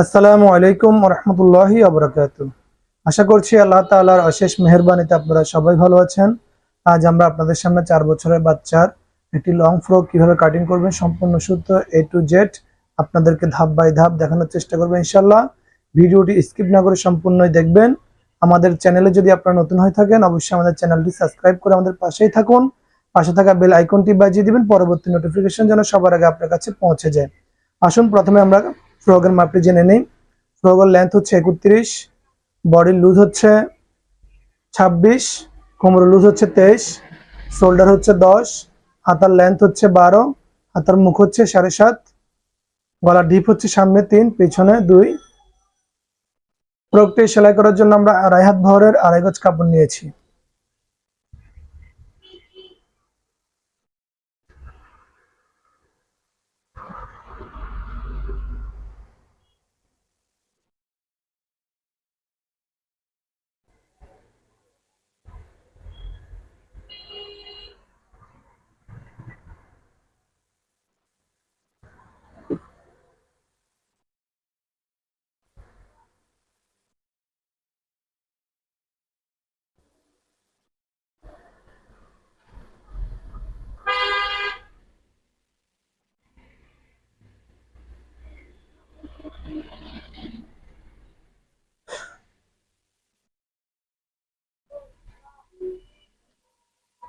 আসসালামু আলাইকুম রহমতুল্লাহি আবরাকাত আশা করছি আল্লাহ তাআলার অশেষ মেহেরবানিতে আপনারা সবাই ভালো আছেন। আজ আমরা আপনাদের সামনে চার বছরের বাচ্চার একটি লং ফ্রক কীভাবে কাটিং করবেন সম্পূর্ণ সূত্র এ টু জেড আপনাদেরকে ধাপ বাই ধাপ দেখানোর চেষ্টা করব ইনশাল্লাহ ভিডিওটি স্কিপ না করে সম্পূর্ণই দেখবেন। আমাদের চ্যানেলে যদি আপনারা নতুন হয়ে থাকেন, অবশ্যই আমাদের চ্যানেলটি সাবস্ক্রাইব করে আমাদের পাশেই থাকুন। পাশে থাকা বেল আইকনটি বাজিয়ে দিবেন, পরবর্তী নোটিফিকেশন যেন সবার আগে আপনার কাছে পৌঁছে যায়। আসুন, প্রথমে আমরা ফ্রগের মাপটি জেনে নিই। ফ্রগের লেন্থ হচ্ছে একত্রিশ বডির লুজ হচ্ছে ছাব্বিশ, কোমরের লুজ হচ্ছে তেইশ শোল্ডার হচ্ছে দশ, হাতার লেন্থ হচ্ছে বারো, হাতার মুখ হচ্ছে সাড়ে সাত, গলার ডিপ হচ্ছে সামনে তিন, পিছনে দুই। ফ্রকটি সেলাই করার জন্য আমরা আড়াই হাত ভরের আড়াই গজ কাপড় নিয়েছি।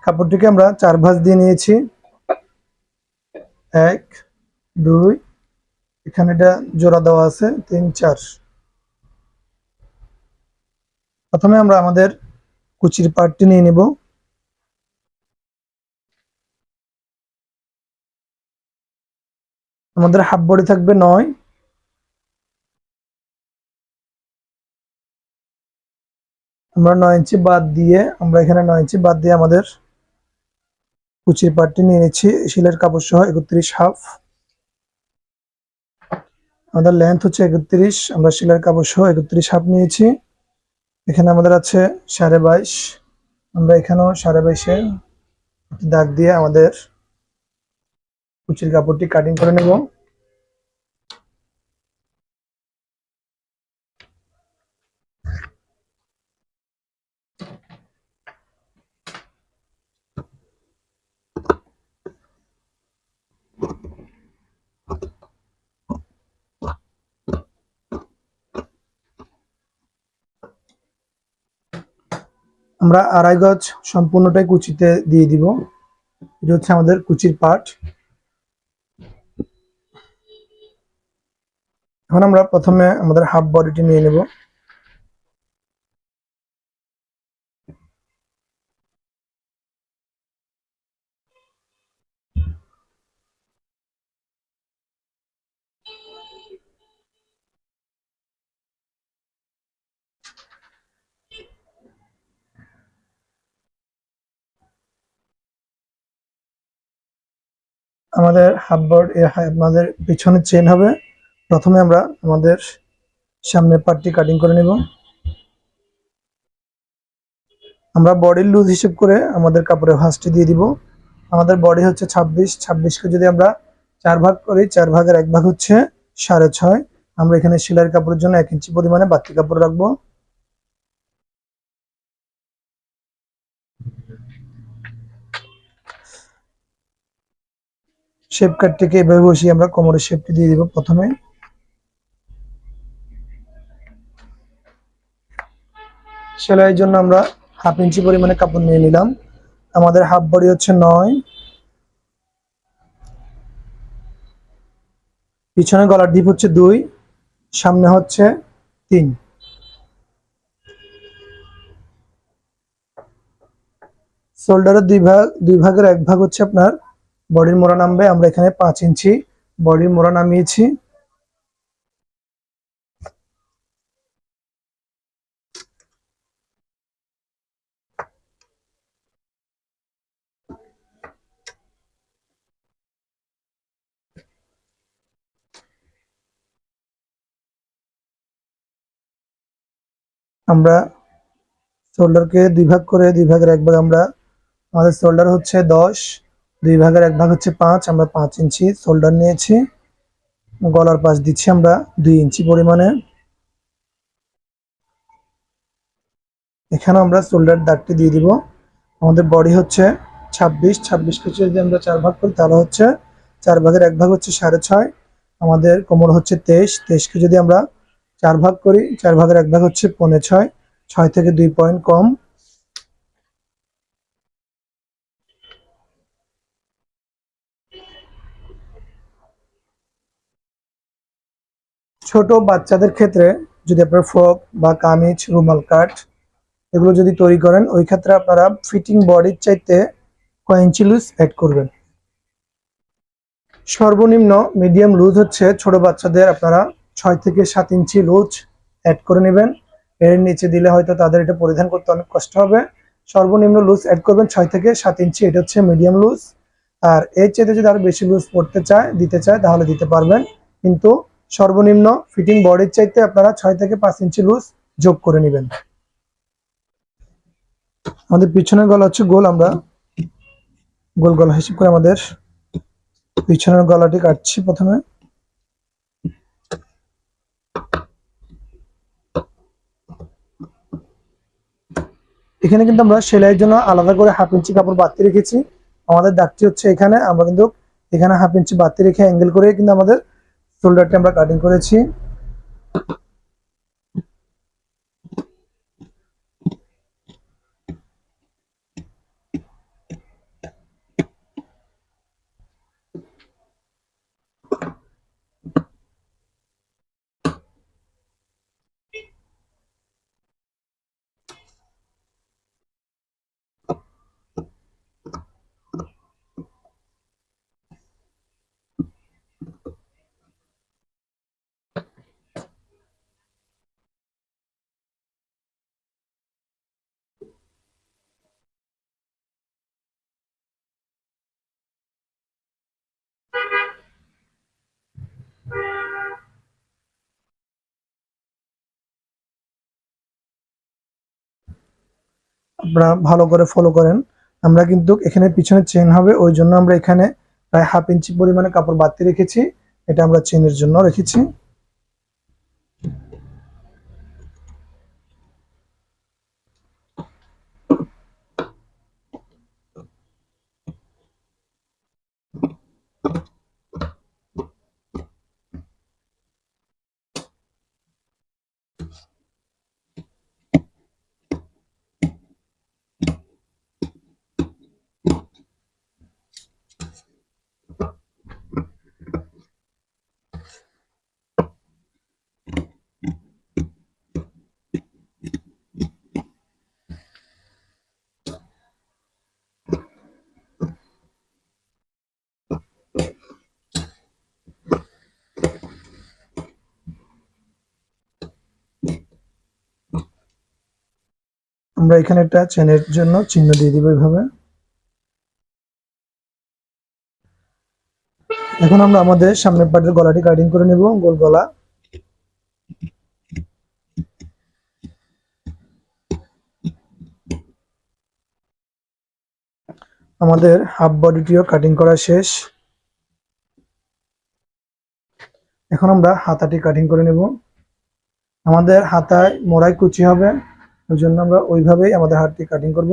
কাপড়টিকে আমরা চার ভাঁজ দিয়ে নিয়েছি। এক, দুই, এখানে এটা জোড়া দেওয়া আছে, তিন, চার। প্রথমে আমরা আমাদের কুচির পার্টটি নিয়ে নেব। আমাদের হাফ বডি থাকবে নয়। আমরা নয় ইঞ্চি বাদ দিয়ে, আমরা এখানে নয় ইঞ্চি বাদ দিয়ে আমাদের কুচির পাটটি নিয়ে নিচ্ছি, শিলের কাপড় সহ একত্রিশ হাফ। আমাদের লেন্থ হচ্ছে একত্রিশ, আমরা শিলের কাপড় সহ একত্রিশ হাফ নিয়েছি। এখানে আমাদের আছে সাড়ে বাইশ, আমরা এখানেও সাড়ে বাইশে দাগ দিয়ে আমাদের কুচির কাপড়টি কাটিং করে নেব। আমরা আড়াই গজ সম্পূর্ণটাই কুচিতে দিয়ে দিব। এটা হচ্ছে আমাদের কুচির পাট। এখন আমরা প্রথমে আমাদের হাফ বডিটি নিয়ে নেব। আমাদের হাফ বর্ড আমাদের পিছনে চেন হবে। প্রথমে আমরা আমাদের সামনের পার্টটি কাটিং করে নেব। আমরা বডির লুজ হিসেব করে আমাদের কাপড়ের ভাঁজটি দিয়ে দিব। আমাদের বডি হচ্ছে ছাব্বিশ। ছাব্বিশকে যদি আমরা চার ভাগ করি, চার ভাগের এক ভাগ হচ্ছে সাড়ে ছয়। আমরা এখানে সেলাইয়ের কাপড়ের জন্য এক ইঞ্চি পরিমাণে বাড়তি কাপড় রাখব। শেপ কাটটিকে এভাবে বসিয়ে আমরা কোমরের শেপটি দিয়ে দিব প্রথমে। সেলাইয়ের জন্য আমরা হাফ ইঞ্চি পরিমাণে কাপড় নিয়ে নিলাম। আমাদের হাফ বডি হচ্ছে নয়। পিছনে গলার ডিপ হচ্ছে দুই, সামনে হচ্ছে তিন। শোল্ডারের দুই ভাগ, দুই ভাগের এক ভাগ হচ্ছে আপনার বডির মোড়া নামবে, আমরা এখানে পাঁচ ইঞ্চি বডির মোড়া নামিয়েছি। আমরা শোল্ডারকে দুই ভাগ করে, দুই ভাগের এক ভাগ আমরা, আমাদের শোল্ডার হচ্ছে দশ। দুই ভাগের এক ভাগ হচ্ছে পাঁচ, আমরা পাঁচ ইঞ্চি শোল্ডার নিয়েছি। গলার পাশ দিচ্ছি আমরা দুই ইঞ্চি পরিমাণে। এখানে আমরা শোল্ডার দাগটি দিয়ে দিব। আমাদের বডি হচ্ছে ছাব্বিশ ছাব্বিশকে যদি আমরা চার ভাগ করি, তাহলে হচ্ছে চার ভাগের এক ভাগ হচ্ছে সাড়ে ছয়, আমাদের কোমর হচ্ছে তেইশ তেইশকে যদি আমরা চার ভাগ করি, চার ভাগের এক ভাগ হচ্ছে পৌনে ছয় ছয় থেকে দুই পয়েন্ট কম। ছোট বাচ্চাদের ক্ষেত্রে যদি আপনার ফ্রক বা কামিজ, রুমাল কাট এগুলো যদি তৈরি করেন, ওই ক্ষেত্রে আপনারা ফিটিং বডির চাইতে কয় ইঞ্চি লুজ অ্যাড করবেন। সর্বনিম্ন মিডিয়াম লুজ হচ্ছে ছোট বাচ্চাদের আপনারা ছয় থেকে সাত ইঞ্চি লুজ অ্যাড করে নেবেন। এর নিচে দিলে হয়তো তাদের এটা পরিধান করতে অনেক কষ্ট হবে। সর্বনিম্ন লুজ অ্যাড করবেন ছয় থেকে সাত ইঞ্চি, এটা হচ্ছে মিডিয়াম লুজ আর এর চাইতে যদি আরও বেশি লুজ পড়তে চায়, দিতে চায়, তাহলে দিতে পারবেন। কিন্তু সর্বনিম্ন ফিটিং বডির চাইতে আপনারা ছয় থেকে পাঁচ ইঞ্চি লুজ যোগ করে নেবেন। আমাদের পিছনের গলা হচ্ছে গোল, আমরা গোল গলা হিসেব করে আমাদের পিছনের গলাটি কাটছি প্রথমে। এখানে কিন্তু আমরা সেলাইয়ের জন্য আলাদা করে হাফ ইঞ্চি কাপড় বাড়তি রেখেছি। আমাদের দাগটি হচ্ছে এখানে, আমরা কিন্তু এখানে হাফ ইঞ্চি বাড়তি রেখে অ্যাঙ্গেল করে কিন্তু আমাদের শোল্ডারটি আমরা কাটিং করেছি। আপনারা ভালো করে ফলো করেন। আমরা কিন্তু এখানে পিছনে চেন হবে, ওই জন্য আমরা এখানে প্রায় হাফ ইঞ্চি পরিমাণে কাপড় বাড়তি রেখেছি। এটা আমরা চেনের জন্য রেখেছি। আমরা এখানে একটা চেনের জন্য চিহ্ন দিয়ে দিব এইভাবে এখন আমরা আমাদের সামনের পাটের গলাটি কাটিং করে নেব, গোল গলা। আমাদের হাফ বডিটিও কাটিং করা শেষ। এখন আমরা হাতাটি কাটিং করে নেব। আমাদের হাতায় মোড়াই কুচি হবে। ওই জন্য আমরা ওইভাবেই আমাদের হাতটি কাটিং করব।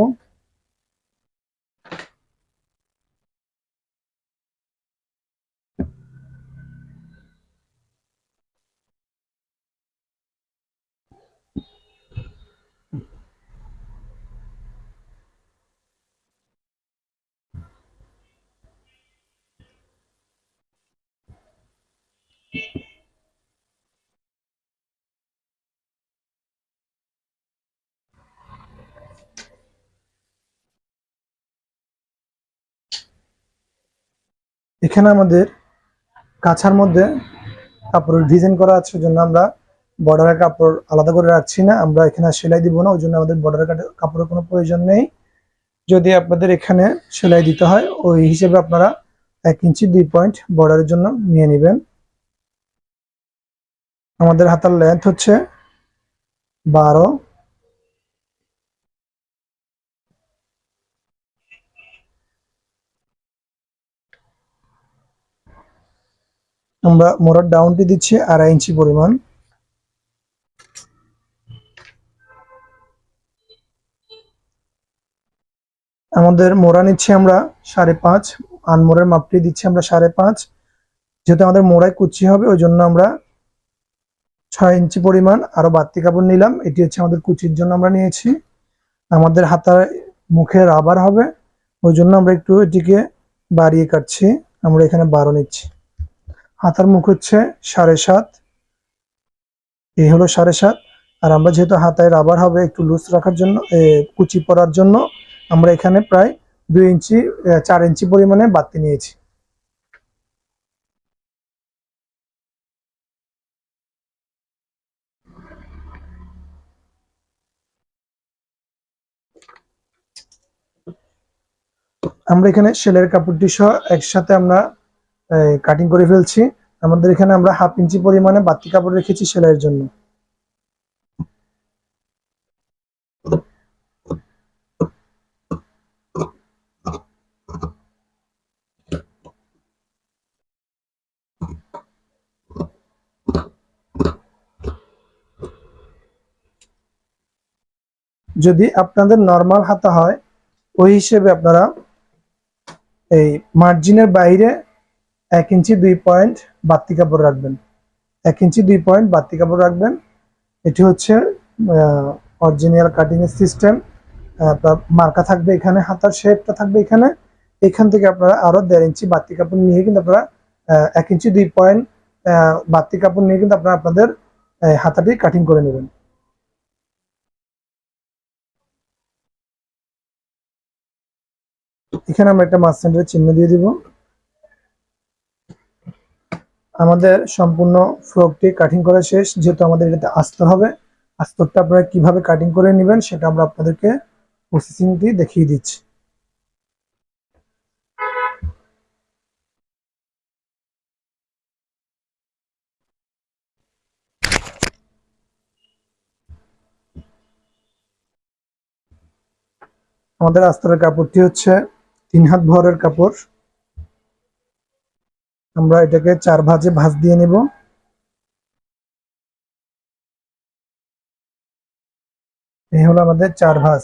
এখানে আমাদের কাছার মধ্যে কাপড়ের ডিজাইন করা আছে, ওই জন্য আমরা বর্ডারের কাপড় আলাদা করে রাখছি না। আমরা এখানে সেলাই দিব না, ওই জন্য আমাদের বর্ডারের কাপড়ের কোনো প্রয়োজন নেই। যদি আপনাদের এখানে সেলাই দিতে হয়, ওই হিসেবে আপনারা এক ইঞ্চি, দুই পয়েন্ট বর্ডারের জন্য নিয়ে নেবেন। আমাদের হাতার লেন্থ হচ্ছে বারো আমরা মোড়ার ডাউনটি দিচ্ছি আড়াই ইঞ্চি পরিমাণ। আমাদের মোড়া নিচ্ছি আমরা সাড়ে পাঁচ আনমোড়ের মাপটি দিচ্ছি আমরা সাড়ে পাঁচ। যেহেতু আমাদের মোড়ায় কুচি হবে, ওই জন্য আমরা ছয় ইঞ্চি পরিমাণ আরও বাড়তি কাপড় নিলাম। এটি হচ্ছে আমাদের কুচির জন্য আমরা নিয়েছি। আমাদের হাতার মুখে রাবার হবে, ওই জন্য আমরা একটু এটিকে বাড়িয়ে কাটছি। আমরা এখানে বারো নিচ্ছি। হাতার মুখ হচ্ছে সাড়ে সাত। এই হলো সাড়ে সাত। আর আমরা যেহেতু হাতায় রাবার হবে একটু লুজ রাখার জন্য কুচি পরার জন্য, আমরা এখানে প্রায় দুই ইঞ্চি চার ইঞ্চি পরিমাণে বাড়তি নিয়েছি। আমরা এখানে সেলের কাপড়টি সহ একসাথে আমরা কাটিং করে ফেলছি। আমাদের এখানে আমরা হাফ ইঞ্চি পরিমাণে বাড়তি কাপড় রেখেছি সেলাইয়ের জন্য। যদি আপনাদের নর্মাল হাতা হয়, ওই হিসেবে আপনারা এই মার্জিনের বাইরে এক ইঞ্চি দুই পয়েন্ট বাড়তি কাপড় রাখবেন। এক ইঞ্চি দুই পয়েন্ট বাড়তি কাপড় রাখবেন। এটি হচ্ছে অরিজিনাল কাটিং এর সিস্টেম মার্কা থাকবে এখানে, হাতার শেপটা থাকবে এখানে। এখান থেকে আপনারা আরও দেড় ইঞ্চি বাড়তি কাপড় নিয়ে কিন্তু আপনারা এক ইঞ্চি দুই পয়েন্ট বাড়তি কাপড় নিয়ে কিন্তু আপনারা আপনাদের হাতাটি কাটিং করে নেবেন। এখানে আমরা একটা মাছ সেন্টারের চিহ্ন দিয়ে দিব। আমাদের সম্পূর্ণ ফ্রকটি কাটিং করা শেষ, যেহেতু আমাদের এটাতে আস্তর হবে, আস্তরটা আপনারা কীভাবে কাটিং করে নেবেন সেটা আমরা আপনাদেরকে প্রসেসিংটি দেখিয়ে দিচ্ছি। আমাদের আস্তরের কাপড়টি হচ্ছে তিন হাত ভরের কাপড়। আমরা এটাকে চার ভাজে ভাঁজ দিয়ে নেব। এই হলো আমাদের চার ভাজ।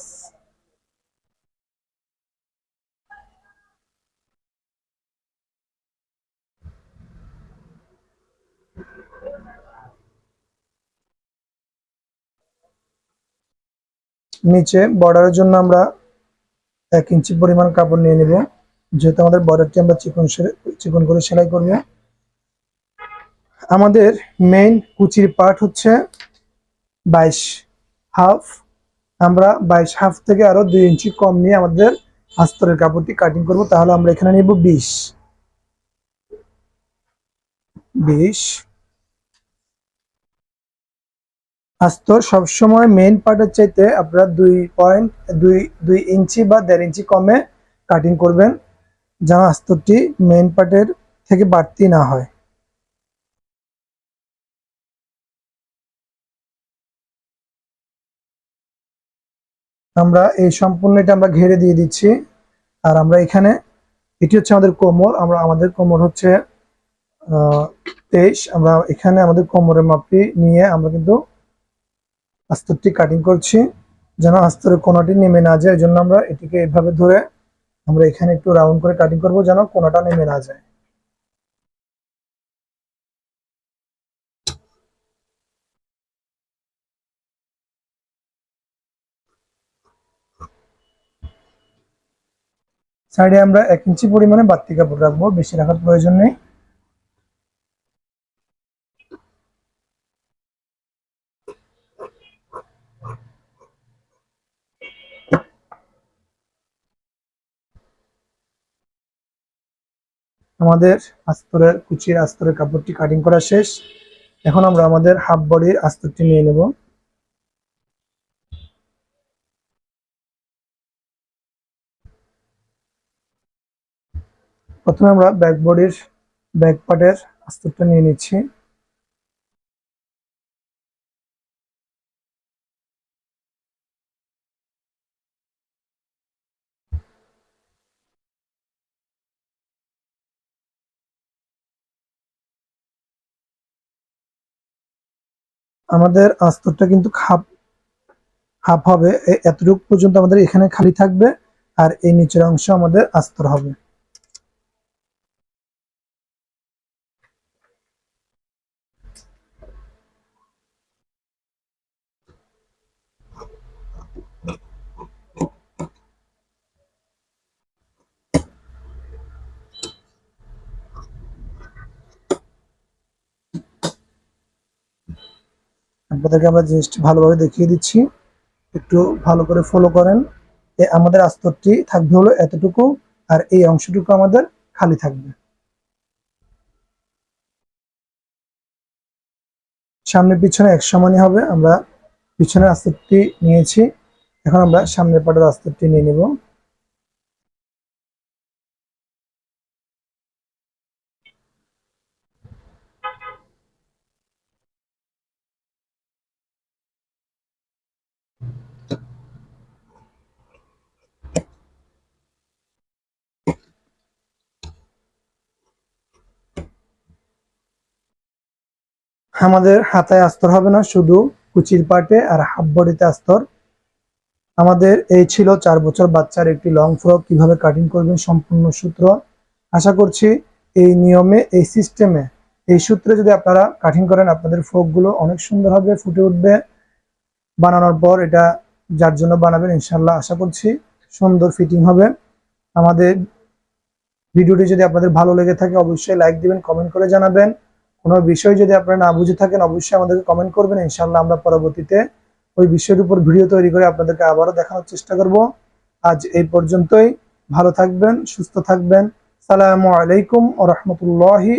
নিচে বর্ডারের জন্য আমরা এক ইঞ্চি পরিমাণ কাপড় নিয়ে নিব। যেহেতু আমাদের বর্ডারটি আমরা চিকন চিকন করে সেলাই করব। আমাদের মেইন কুচির পার্ট হচ্ছে বাইশ হাফ। আমরা বাইশ হাফ থেকে আরও দুই ইঞ্চি কম নিয়ে আমাদের আস্তরের কাপড়টি কাটিং করব, তাহলে আমরা এখানে নিব বিশ। বিশ। আস্তর সবসময় মেইন পার্টের চাইতে আপনারা দুই পয়েন্ট দুই দুই ইঞ্চি বা দেড় ইঞ্চি কমে কাটিং করবেন। যেন আস্তরটি মেইন পার্টের থেকে বাড়তি না হয়। আমরা এই সম্পূর্ণ এটা আমরা ঘেরে দিয়ে দিচ্ছি। আর আমরা এখানে, এটি হচ্ছে আমাদের কোমর, আমরা, আমাদের কোমর হচ্ছে তেইশ। আমরা এখানে আমাদের কোমরের মাপটি নিয়ে আমরা কিন্তু আস্তরটি কাটিং করছি, যেন আস্তরের কোনাটি নেমে না যায়। এই জন্য আমরা এটিকে এভাবে ধরে আমরা এখানে একটু রাউন্ড করে কাটিং করব যেন কোনাটা নেমে না যায়। সাইডে আমরা এক ইঞ্চি পরিমাণে বাড়তি কাপড় রাখব, বেশি রাখার প্রয়োজন নেই। আমাদের আস্তরের কুচির আস্তরের কাপড়টি কাটিং করা শেষ। এখন আমরা আমাদের হাফ বডির আস্তরটি নিয়ে নেব। প্রথমে আমরা ব্যাক বডির ব্যাক পার্টের আস্তরটা নিয়ে নিচ্ছি। আমাদের আস্তরটা কিন্তু খাপ হাফ হবে। এতটুকু পর্যন্ত আমাদের এখানে খালি থাকবে আর এই নিচের অংশ আমাদের আস্তর হবে। আপনাদেরকে আমরা জিনিসটি ভালোভাবে দেখিয়ে দিচ্ছি। একটু ভালো করে ফলো করেন। আমাদের আস্তরটি থাকবে হলো এতটুকু আর এই অংশটুকু আমাদের খালি থাকবে। সামনে পিছনে এক সমানই হবে। আমরা পিছনের আস্তরটি নিয়েছি। এখন আমরা সামনের পাটের আস্তরটি নিয়ে নিব। আমাদের হাতায় আস্তর হবে না, শুধু কুচির পাটে আর হাফ বডিতে আস্তর। আমাদের এই ছিল চার বছর বাচ্চার একটি লং ফ্রক কীভাবে কাটিং করবেন সম্পূর্ণ সূত্র। আশা করছি এই নিয়মে, এই সিস্টেমে এই সূত্রে যদি আপনারা কাটিং করেন, আপনাদের ফ্রকগুলো অনেক সুন্দর হবে, ফুটে উঠবে। বানানোর পর এটা যার জন্য বানাবেন ইনশাল্লাহ আশা করছি সুন্দর ফিটিং হবে। আমাদের ভিডিওটি যদি আপনাদের ভালো লেগে থাকে, অবশ্যই লাইক দিবেন কমেন্ট করে জানাবেন। কোনো বিষয় যদি আপনারা না বুঝে থাকেন, অবশ্যই আমাদেরকে কমেন্ট করবেন। ইনশাল্লাহ আমরা পরবর্তীতে ওই বিষয়ের উপর ভিডিও তৈরি করে আপনাদেরকে আবারও দেখানোর চেষ্টা করব। আজ এই পর্যন্তই। ভালো থাকবেন, সুস্থ থাকবেন। সালামু আলাইকুম ও রহমতুল্লাহি